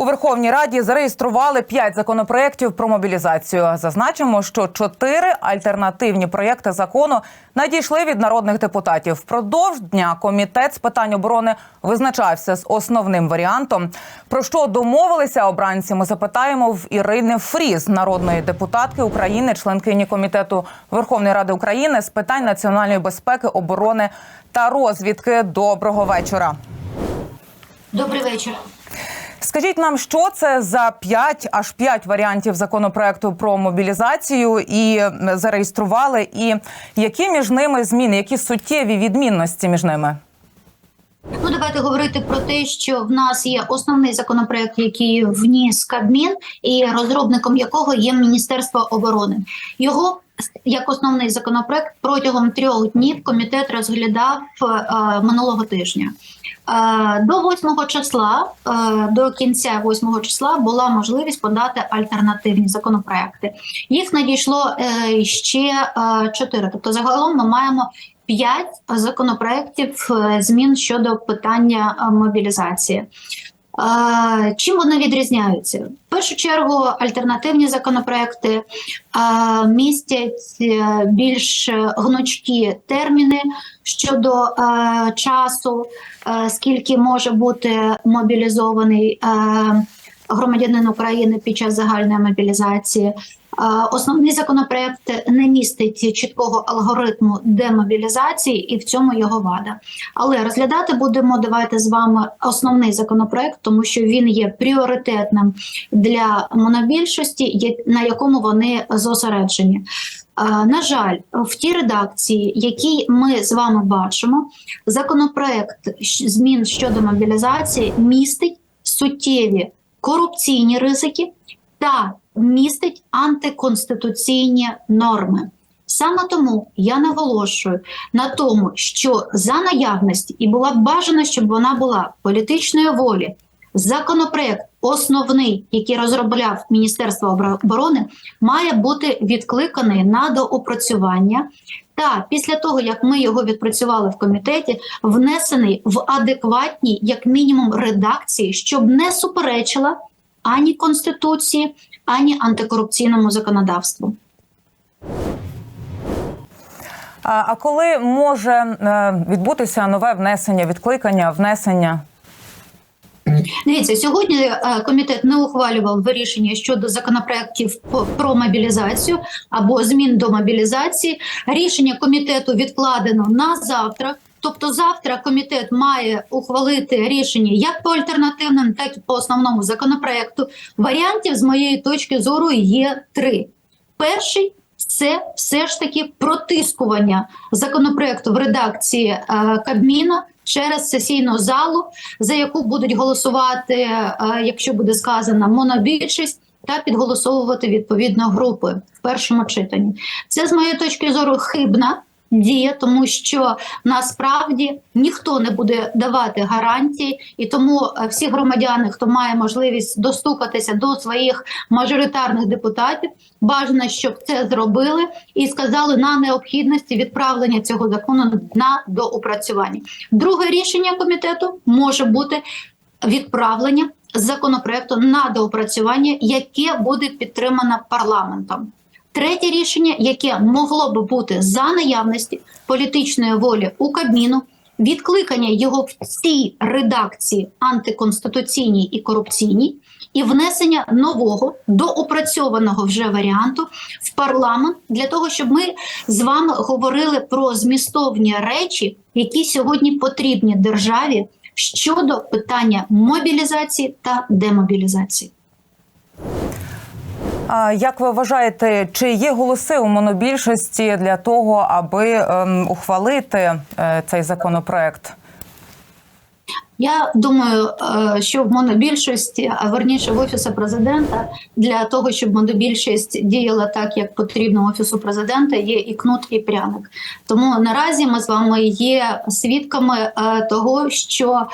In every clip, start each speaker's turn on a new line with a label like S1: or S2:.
S1: У Верховній Раді зареєстрували п'ять законопроєктів про мобілізацію. Зазначимо, що чотири альтернативні проєкти закону надійшли від народних депутатів. Впродовж дня комітет з питань оборони визначався з основним варіантом. Про що домовилися обранці? Ми запитаємо в Ірини Фріз, народної депутатки України, членкині комітету Верховної Ради України з питань національної безпеки, оборони та розвідки. Доброго вечора.
S2: Добрий вечір.
S1: Скажіть нам, що це за п'ять аж п'ять варіантів законопроекту про мобілізацію і зареєстрували, і які між ними зміни, які суттєві відмінності між ними?
S2: Ну давайте говорити про те, що в нас є основний законопроект, який вніс Кабмін, і розробником якого є Міністерство оборони. Його як основний законопроект протягом трьох днів комітет розглядав е, минулого тижня. Е, До 8 числа, е, до кінця 8 числа, була можливість подати альтернативні законопроекти. Їх надійшло е, ще е, чотири. Тобто, загалом ми маємо п'ять законопроєктів е, змін щодо питання мобілізації. Чим вони відрізняються? В першу чергу альтернативні законопроекти містять е, більш гнучкі терміни щодо е, часу, е, скільки може бути мобілізований громадянин України під час загальної мобілізації. Е, Основний законопроект не містить чіткого алгоритму демобілізації, і в цьому його вада. Але розглядати будемо давайте з вами основний законопроект, тому що він є пріоритетним для монобільшості, на якому вони зосереджені. Е, На жаль, в тій редакції, якій ми з вами бачимо, законопроект змін щодо мобілізації містить суттєві корупційні ризики та містить антиконституційні норми. Саме тому я наголошую на тому, що за наявності і була б бажано, щоб вона була політичної волі. Законопроект основний, який розробляв Міністерство оборони, має бути відкликаний на доопрацювання. Та після того, як ми його відпрацювали в комітеті, внесений в адекватній, як мінімум, редакції, щоб не суперечила ані конституції, ані антикорупційному законодавству.
S1: А, коли може е, відбутися нове внесення, відкликання, внесення?
S2: Дивіться, сьогодні е, комітет не ухвалював вирішення щодо законопроєктів про мобілізацію або змін до мобілізації. Рішення комітету відкладено на завтра. Тобто, завтра комітет має ухвалити рішення як по альтернативним, так і по основному законопроекту. Варіантів з моєї точки зору є три. Перший це все ж таки протискування законопроекту в редакції е, Кабміна через сесійну залу, за яку будуть голосувати, е, якщо буде сказано, монобільшість. Та підголосовувати відповідно групи в першому читанні. Це з моєї точки зору хибна дія, тому що насправді ніхто не буде давати гарантії, і тому е, всі громадяни, хто має можливість достукатися до своїх мажоритарних депутатів, бажано, щоб це зробили і сказали на необхідності відправлення цього закону на доопрацювання. Друге рішення комітету може бути відправлення законопроекту на доопрацювання, яке буде підтримано парламентом. Третє рішення, яке могло би бути за наявності політичної волі у Кабміну, відкликання його в цій редакції антиконституційній і корупційній, і внесення нового доопрацьованого вже варіанту в парламент для того, щоб ми з вами говорили про змістовні речі, які сьогодні потрібні державі щодо питання мобілізації та демобілізації.
S1: А як ви вважаєте, чи є голоси у монобільшості для того, аби ем, ухвалити е, цей законопроект?
S2: Я думаю, е, що в монобільшості, а верніше в офісі президента, для того, щоб монобільшість діяла так, як потрібно офісу президента, є і кнут, і пряник. Тому наразі ми з вами є свідками е, того, що е,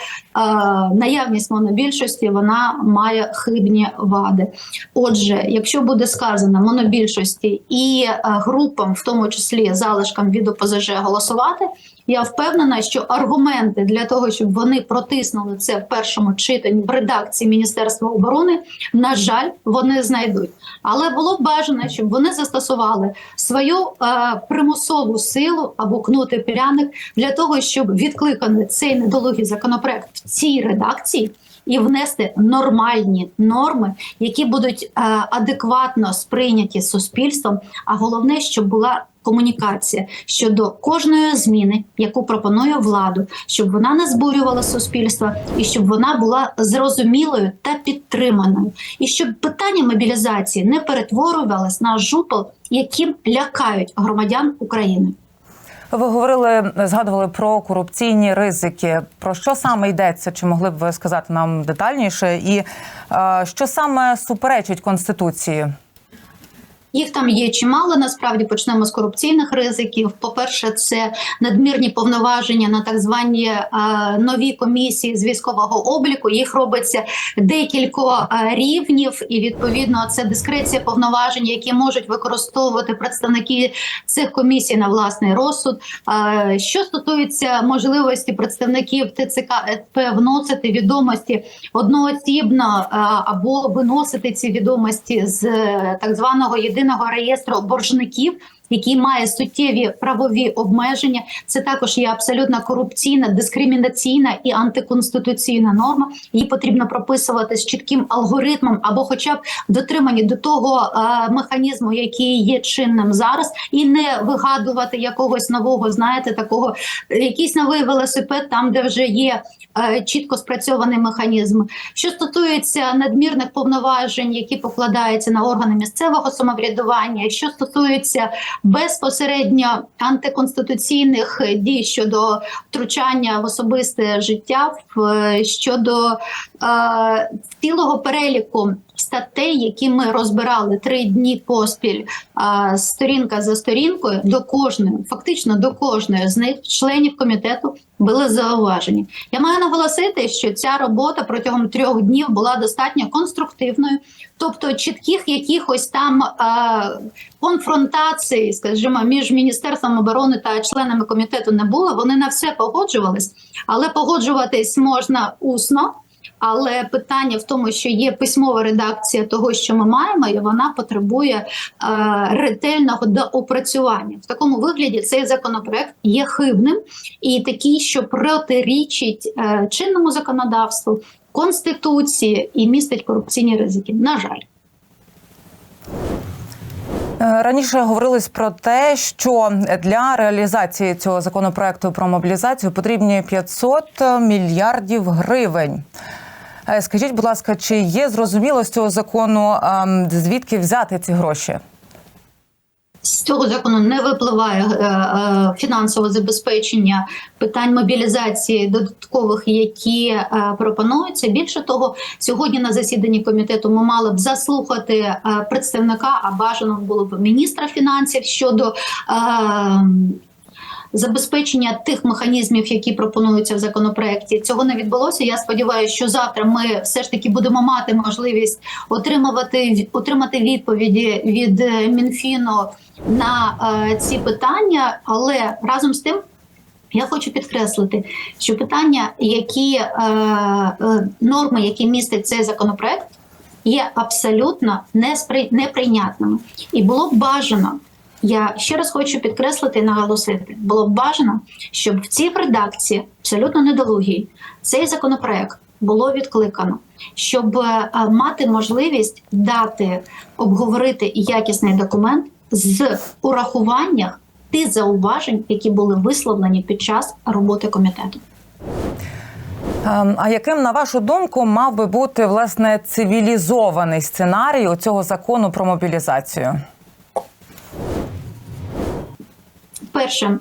S2: наявність монобільшості вона має хибні вади. Отже, якщо буде сказано монобільшості і групам, в тому числі залишкам від ОПЗЖ, голосувати. Я впевнена, що аргументи для того, щоб вони протиснули це в першому читанні в редакції Міністерства оборони, на жаль, вони знайдуть. Але було б бажано, щоб вони застосували свою е, примусову силу або кнути пряник для того, щоб відкликати цей недолугий законопроект в цій редакції. І внести нормальні норми, які будуть е, адекватно сприйняті суспільством. А головне, щоб була комунікація щодо кожної зміни, яку пропонує владу, щоб вона не збурювала суспільство і щоб вона була зрозумілою та підтриманою, і щоб питання мобілізації не перетворювалось на жупел, яким лякають громадян України.
S1: Ви говорили, згадували про корупційні ризики. Про що саме йдеться? Чи могли б ви сказати нам детальніше? І е, що саме суперечить конституції?
S2: Їх там є чимало. Насправді почнемо з корупційних ризиків. По-перше, це надмірні повноваження на так звані е, нові комісії з військового обліку. Їх робиться декілька е, рівнів, і відповідно це дискреція повноважень, які можуть використовувати представники цих комісій на власний розсуд. Е, що стосується можливості представників ТЦК СП вносити відомості одноосібно або виносити ці відомості з так званого єдиного реєстру боржників. Який має суттєві правові обмеження, це також є абсолютно корупційна, дискримінаційна і антиконституційна норма. Її потрібно прописувати з чітким алгоритмом, або, хоча б дотримані до того е, механізму, який є чинним зараз, і не вигадувати якогось нового, знаєте, такого якийсь новий велосипед, там де вже є е, чітко спрацьований механізм. Що стосується надмірних повноважень, які покладаються на органи місцевого самоврядування, що стосується безпосередньо антиконституційних дій щодо втручання в особисте життя, в- щодо е, цілого переліку статей, які ми розбирали три дні поспіль, е, сторінка за сторінкою, до кожної, фактично до кожної з них членів комітету були зауважені. Я маю наголосити, що ця робота протягом трьох днів була достатньо конструктивною, тобто чітких якихось там е, конфронтацій, скажімо, між міністерством оборони та членами комітету не було. Вони на все погоджувались, але погоджуватись можна усно. Але питання в тому, що є письмова редакція того, що ми маємо, і вона потребує е, ретельного доопрацювання. В такому вигляді цей законопроект є хибним і такий, що протирічить е, чинному законодавству, конституції і містить корупційні ризики. На жаль.
S1: Е, Раніше говорилось про те, що для реалізації цього законопроекту про мобілізацію потрібні 500 мільярдів гривень. Е, Скажіть, будь ласка, чи є зрозуміло з цього закону, ем, звідки взяти ці гроші?
S2: З цього закону не випливає е, е, фінансове забезпечення питань мобілізації додаткових, які пропонуються. Більше того, сьогодні на засіданні комітету ми мали б заслухати представника, а бажано було б міністра фінансів щодо. Е, Забезпечення тих механізмів, які пропонуються в законопроекті, цього не відбулося. Я сподіваюся, що завтра ми все ж таки будемо мати можливість отримувати отримати відповіді від е, Мінфіну на е, ці питання. Але разом з тим я хочу підкреслити, що питання, які е, е, норми, які містить цей законопроект, є абсолютно неспри... неприйнятними, і було б бажано. Я ще раз хочу підкреслити і наголосити, було б бажано, щоб в цій редакції абсолютно недолугій цей законопроект було відкликано, щоб е, мати можливість дати обговорити якісний документ з урахуванням тих зауважень, які були висловлені під час роботи комітету.
S1: Ем, А яким, на вашу думку, мав би бути власне цивілізований сценарій у цього закону про мобілізацію?
S2: Перше,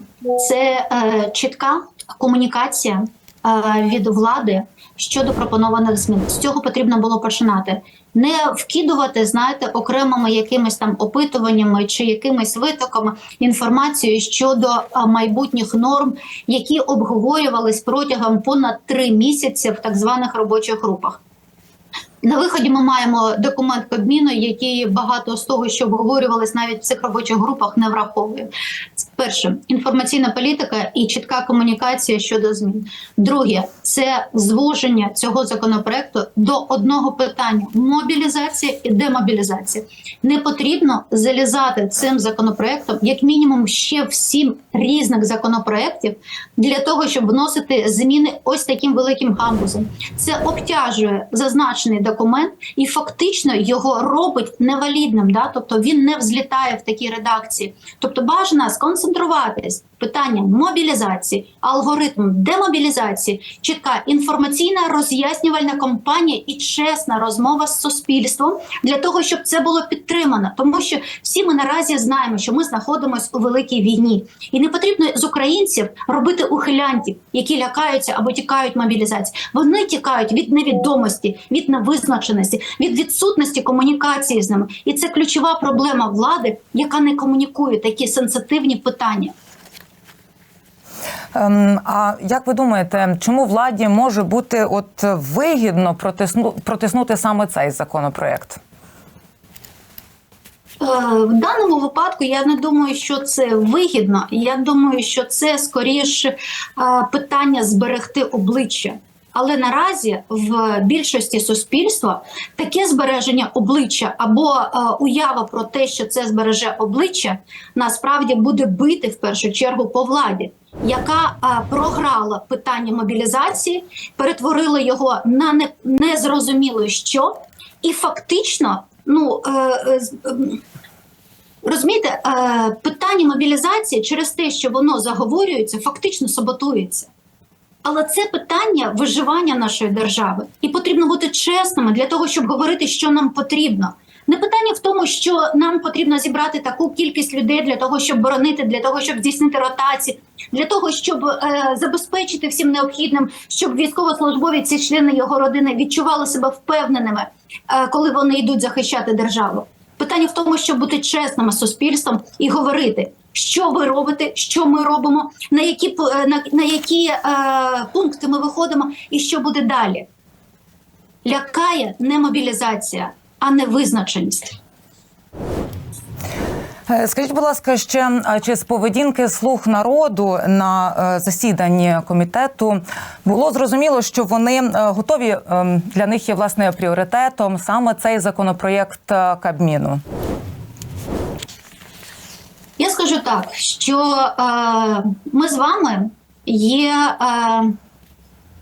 S2: це е, чітка комунікація е, від влади щодо пропонованих змін. З цього потрібно було починати. Не вкидувати, знаєте, окремими якимись там опитуваннями чи якимись витоками інформацію щодо е, майбутніх норм, які обговорювались протягом понад три місяці в так званих робочих групах. На виході ми маємо документ Кабміну, який багато з того, що обговорювалось навіть в цих робочих групах, не враховує. Перше інформаційна політика і чітка комунікація щодо змін. Друге це звуження цього законопроекту до одного питання: мобілізація і демобілізація. Не потрібно залізати цим законопроектом, як мінімум, ще в сім різних законопроєктів для того, щоб вносити зміни ось таким великим гамбузом. Це обтяжує зазначений документ і фактично його робить невалідним. Да? Тобто він не взлітає в такій редакції. Тобто бажано сконцентруватись питання мобілізації, алгоритм демобілізації, чітка інформаційна роз'яснювальна кампанія і чесна розмова з суспільством для того, щоб це було підтримано. Тому що всі ми наразі знаємо, що ми знаходимося у великій війні, і не потрібно з українців робити ухилянтів, які лякаються або тікають мобілізації. Вони тікають від невідомості, від невизначеності, від відсутності комунікації з ними. І це ключова проблема влади, яка не комунікує такі сенситивні питання.
S1: Ем, А як ви думаєте, чому владі може бути от вигідно протисну, протиснути саме цей законопроект?
S2: Е, В даному випадку я не думаю, що це вигідно. Я думаю, що це скоріше питання зберегти обличчя. Але наразі в більшості суспільства таке збереження обличчя або е, уява про те, що це збереже обличчя, насправді буде бити в першу чергу по владі, яка е, програла питання мобілізації, перетворила його на не, незрозуміло що, і фактично, ну е, е, ем, Розумієте, е, питання мобілізації через те, що воно заговорюється, фактично саботується. Але це питання виживання нашої держави, і потрібно бути чесними для того, щоб говорити, що нам потрібно. Не питання в тому, що нам потрібно зібрати таку кількість людей для того, щоб боронити, для того, щоб здійснити ротації, для того, щоб е, забезпечити всім необхідним, щоб військовослужбовець і члени його родини відчували себе впевненими, е, коли вони йдуть захищати державу. Питання в тому, щоб бути чесними з суспільством і говорити, що ви робите, що ми робимо, на які е, на, на які е, пункти ми виходимо, і що буде далі. Лякає не мобілізація, а не визначеність.
S1: Е, Скажіть, будь ласка, ще чи з поведінки слуг народу на е, засіданні комітету було зрозуміло, що вони е, готові ем, для них є власне пріоритетом саме цей законопроєкт Кабміну?
S2: Я скажу так, що е, ми з вами є е,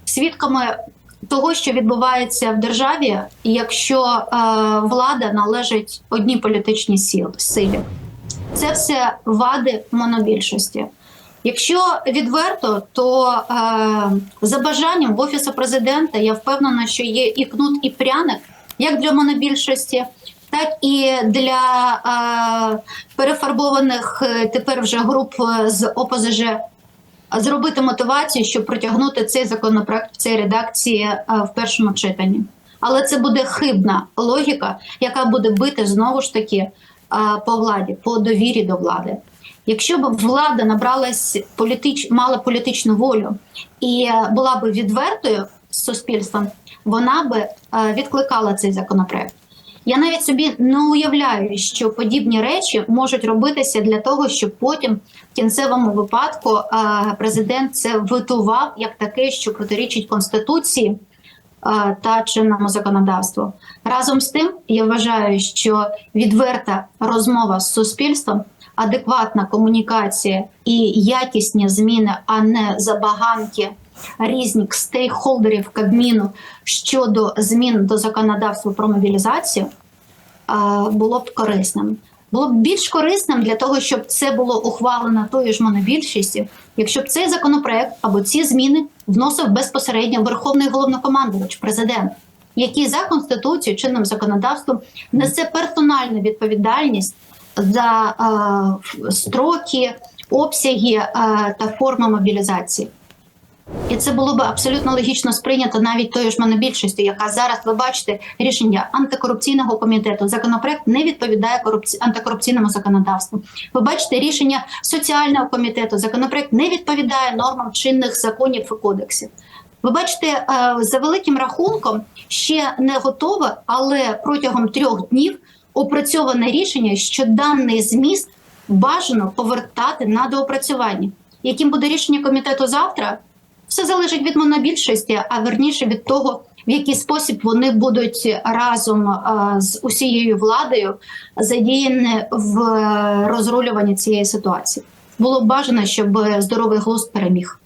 S2: свідками того, що відбувається в державі, якщо е, влада належить одній політичній силі. Це все вади монобільшості. Якщо відверто, то е, за бажанням в офісу президента я впевнена, що є і кнут, і пряник, як для монобільшості, так і для е, перефарбованих е, тепер вже груп е, з ОПЗЖ зробити мотивацію, щоб протягнути цей законопроект в цій редакції е, в першому читанні. Але це буде хибна логіка, яка буде бити знову ж таки е, по владі, по довірі до влади. Якщо б влада набралась політич, мала політичну волю і е, була б відвертою з суспільством, вона би е, відкликала цей законопроект. Я навіть собі не уявляю, що подібні речі можуть робитися для того, щоб потім в кінцевому випадку е, президент це витував як таке, що протирічить конституції е, та чинному законодавству. Разом з тим, я вважаю, що відверта розмова з суспільством, адекватна комунікація і якісні зміни, а не забаганки різних стейкхолдерів Кабміну щодо змін до законодавства про мобілізацію, було б корисним. Було б більш корисним для того, щоб це було ухвалено тою ж монобільшістю, якщо б цей законопроект або ці зміни вносив безпосередньо Верховний головнокомандувач, президент, який за конституцією чинним законодавством несе персональну відповідальність за е, строки, обсяги е, та форми мобілізації. І це було б абсолютно логічно сприйнято навіть тою ж монобільшістю, яка зараз ви бачите рішення антикорупційного комітету. Законопроект не відповідає корупці... антикорупційному законодавству. Ви бачите рішення соціального комітету. Законопроект не відповідає нормам чинних законів і кодексів. Ви бачите, е, за великим рахунком ще не готове, але протягом трьох днів опрацьоване рішення, що даний зміст бажано повертати на доопрацювання. Яким буде рішення комітету завтра? Все залежить від монобільшості, а верніше від того, в який спосіб вони будуть разом з усією владою задіяні в е, розрулюванні цієї ситуації. Було б бажано, щоб здоровий глузд переміг.